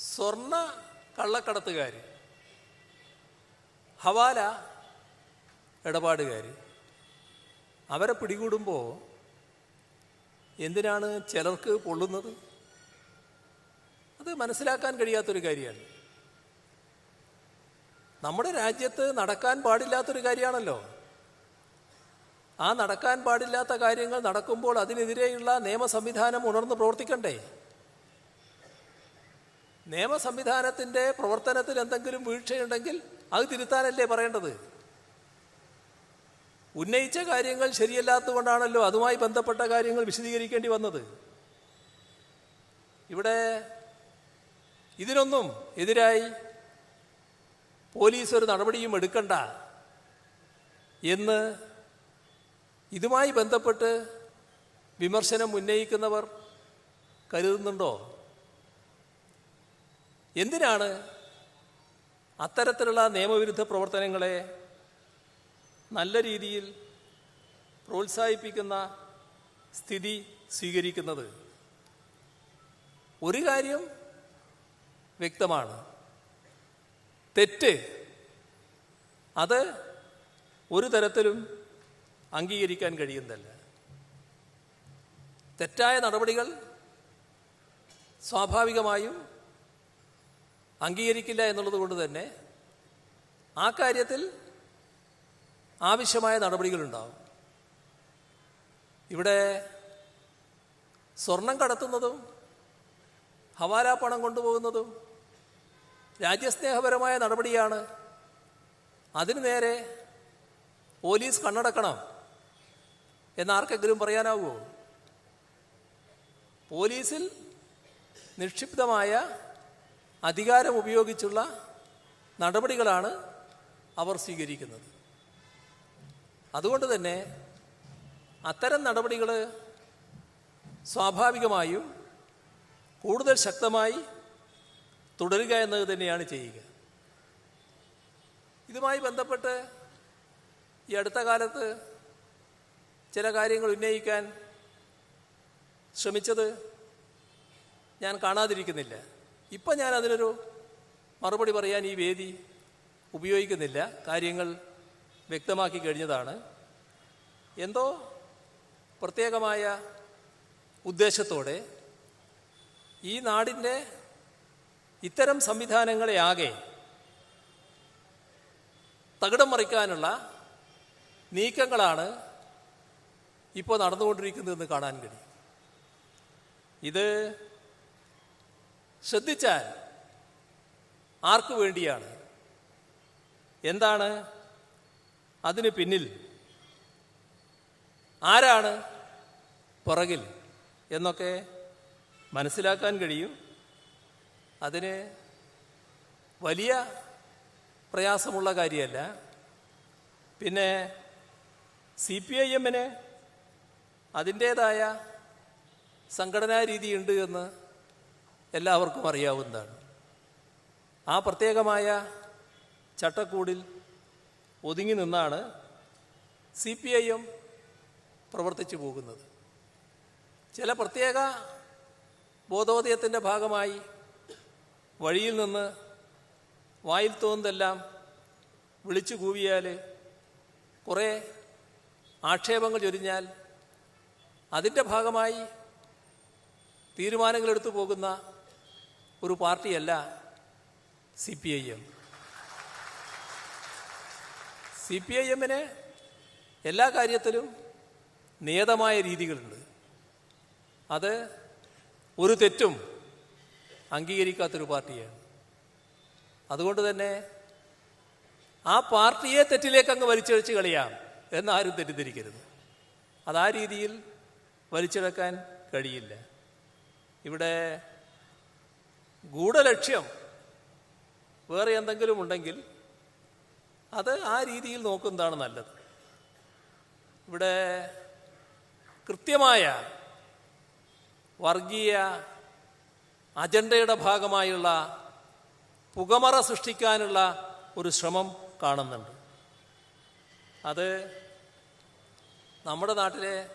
സ്വർണ കള്ളക്കടത്തുകാർ ഹവാല ഇടപാടുകാർ അവരെ പിടികൂടുമ്പോൾ എന്തിനാണ് ചിലർക്ക് പൊള്ളുന്നത്? അത് മനസ്സിലാക്കാൻ കഴിയാത്തൊരു കാര്യമാണ്. നമ്മുടെ രാജ്യത്ത് നടക്കാൻ പാടില്ലാത്തൊരു കാര്യമാണല്ലോ. ആ നടക്കാൻ പാടില്ലാത്ത കാര്യങ്ങൾ നടക്കുമ്പോൾ അതിനെതിരെയുള്ള നിയമ സംവിധാനം ഉണർന്ന് പ്രവർത്തിക്കണ്ടേ? നിയമ സംവിധാനത്തിന്റെ പ്രവർത്തനത്തിൽ എന്തെങ്കിലും വീഴ്ചയുണ്ടെങ്കിൽ അത് തിരുത്താനല്ലേ പറയേണ്ടത്? ഉന്നയിച്ച കാര്യങ്ങൾ ശരിയല്ലാത്തതുകൊണ്ടാണല്ലോ അതുമായി ബന്ധപ്പെട്ട കാര്യങ്ങൾ വിശദീകരിക്കേണ്ടി വന്നത്. ഇവിടെ ഇതിനൊന്നും എതിരായി പോലീസ് ഒരു നടപടിയും എടുക്കണ്ട എന്ന് ഇതുമായി ബന്ധപ്പെട്ട് വിമർശനം ഉന്നയിക്കുന്നവർ കരുതുന്നുണ്ടോ? എന്തിനാണ് അത്തരത്തിലുള്ള നിയമവിരുദ്ധ പ്രവർത്തനങ്ങളെ നല്ല രീതിയിൽ പ്രോത്സാഹിപ്പിക്കുന്ന സ്ഥിതി സ്വീകരിക്കുന്നത്? ഒരു കാര്യം വ്യക്തമാണ്. തെറ്റ് അത് ഒരു തരത്തിലും അംഗീകരിക്കാൻ കഴിയുന്നതല്ല. തെറ്റായ നടപടികൾ സ്വാഭാവികമായും അംഗീകരിക്കില്ല എന്നുള്ളത് കൊണ്ട് തന്നെ ആ കാര്യത്തിൽ ആവശ്യമായ നടപടികളുണ്ടാവും. ഇവിടെ സ്വർണം കടത്തുന്നതും ഹവാല പണം കൊണ്ടുപോകുന്നതും രാജ്യസ്നേഹപരമായ നടപടിയാണ്. അതിനു നേരെ പോലീസ് കണ്ണടക്കണം എന്നാർക്കെങ്കിലും പറയാനാവുമോ? പോലീസിൽ നിക്ഷിപ്തമായ അധികാരം ഉപയോഗിച്ചുള്ള നടപടികളാണ് അവർ സ്വീകരിക്കുന്നത്. അതുകൊണ്ട് തന്നെ അത്തരം നടപടികൾ സ്വാഭാവികമായും കൂടുതൽ ശക്തമായി തുടരുക എന്നത് തന്നെയാണ് ചെയ്യുക. ഇതുമായി ബന്ധപ്പെട്ട് ഈ അടുത്ത കാലത്ത് ചില കാര്യങ്ങൾ ഉന്നയിക്കാൻ ശ്രമിച്ചത് ഞാൻ കാണാതിരിക്കുന്നില്ല. ഇപ്പം ഞാൻ അതിനൊരു മറുപടി പറയാൻ ഈ വേദി ഉപയോഗിക്കുന്നില്ല. കാര്യങ്ങൾ വ്യക്തമാക്കി കഴിഞ്ഞതാണ്. എന്തോ പ്രത്യേകമായ ഉദ്ദേശത്തോടെ ഈ നാടിന്റെ ഇത്തരം സംവിധാനങ്ങളെ ആകെ തകിടം മറിക്കാനുള്ള നീക്കങ്ങളാണ് ഇപ്പോൾ നടന്നുകൊണ്ടിരിക്കുന്നതെന്ന് കാണാൻ കഴിയും. ഇത് ശ്രദ്ധിച്ചാൽ ആർക്കു വേണ്ടിയാണ്? എന്താണ്? അതിന് പിന്നിൽ ആരാണ്? പുറകിൽ എന്നൊക്കെ മനസ്സിലാക്കാൻ കഴിയും. അതിന് വലിയ പ്രയാസമുള്ള കാര്യമല്ല. പിന്നെ സി പി ഐ എമ്മിന് അതിന്റേതായ സംഘടനാ രീതിയുണ്ട് എന്ന് എല്ലാവർക്കും അറിയാവുന്നതാണ്. ആ പ്രത്യേകമായ ചട്ടക്കൂടിൽ ഒതുങ്ങി നിന്നാണ് സി പി ഐ എം പ്രവർത്തിച്ചു പോകുന്നത്. ചില പ്രത്യേക ബോധോദയത്തിന്റെ ഭാഗമായി വഴിയിൽ നിന്ന് വായിൽ തോന്നുന്നതെല്ലാം വിളിച്ചു കൂവിയാൽ കുറേ ആക്ഷേപങ്ങൾ ചൊരിഞ്ഞാൽ അതിന്റെ ഭാഗമായി തീരുമാനങ്ങളെടുത്തു പോകുന്ന ഒരു പാർട്ടിയല്ല C P I M. C P I എമ്മിന് എല്ലാ കാര്യത്തിലും നിയതമായ രീതികളുണ്ട്. അത് ഒരു തെറ്റും അംഗീകരിക്കാത്തൊരു പാർട്ടിയാണ്. അതുകൊണ്ട് തന്നെ ആ പാർട്ടിയെ തെറ്റിലേക്ക് അങ്ങ് വലിച്ചഴിച്ച് കളിയാം എന്നാരും തെറ്റിദ്ധരിക്കരുത്. അത് ആ രീതിയിൽ വലിച്ചെടുക്കാൻ കഴിയില്ല. ഇവിടെ ഗൂഢലക്ഷ്യം. വേറെ എന്തെങ്കിലും ഉണ്ടെങ്കിൽ അത് ആ രീതിയിൽ നോക്കുന്നതാണ് നല്ലത്. ഇവിടെ കൃത്യമായ വർഗീയ അജണ്ടയുടെ ഭാഗമായുള്ള പുകമറ സൃഷ്ടിക്കാനുള്ള ഒരു ശ്രമം കാണുന്നുണ്ട്. അത് നമ്മുടെ നാട്ടിലെ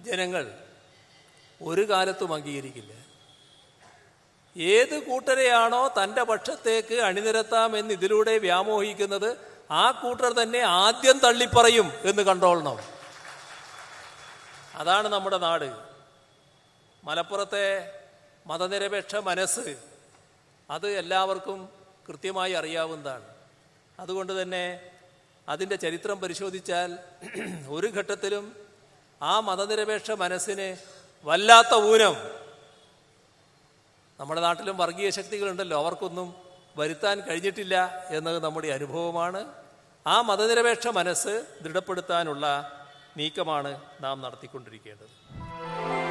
ജനങ്ങൾ ഒരു കാലത്തും അംഗീകരിക്കില്ല. ഏത് കൂട്ടരെയാണോ തന്റെ പക്ഷത്തേക്ക് അണിനിരത്താമെന്ന് ഇതിലൂടെ വ്യാമോഹിക്കുന്നത് ആ കൂട്ടർ തന്നെ ആദ്യം തള്ളിപ്പറയും എന്ന് കണ്ടോളണം. അതാണ് നമ്മുടെ നാട്. മലപ്പുറത്തെ മതനിരപേക്ഷ മനസ്സ് അത് എല്ലാവർക്കും കൃത്യമായി അറിയാവുന്നതാണ്. അതുകൊണ്ട് തന്നെ അതിന്റെ ചരിത്രം പരിശോധിച്ചാൽ ഒരു ഘട്ടത്തിലും ആ മതനിരപേക്ഷ മനസ്സിന് വല്ലാത്ത ഊനം നമ്മുടെ നാട്ടിലും വർഗീയ ശക്തികളുണ്ടല്ലോ. അവർക്കൊന്നും വരുത്താൻ കഴിഞ്ഞിട്ടില്ല എന്നത് നമ്മുടെ അനുഭവമാണ്. ആ മതനിരപേക്ഷ മനസ്സ് ദൃഢപ്പെടുത്താനുള്ള നീക്കമാണ് നാം നടത്തിക്കൊണ്ടിരിക്കേണ്ടത്.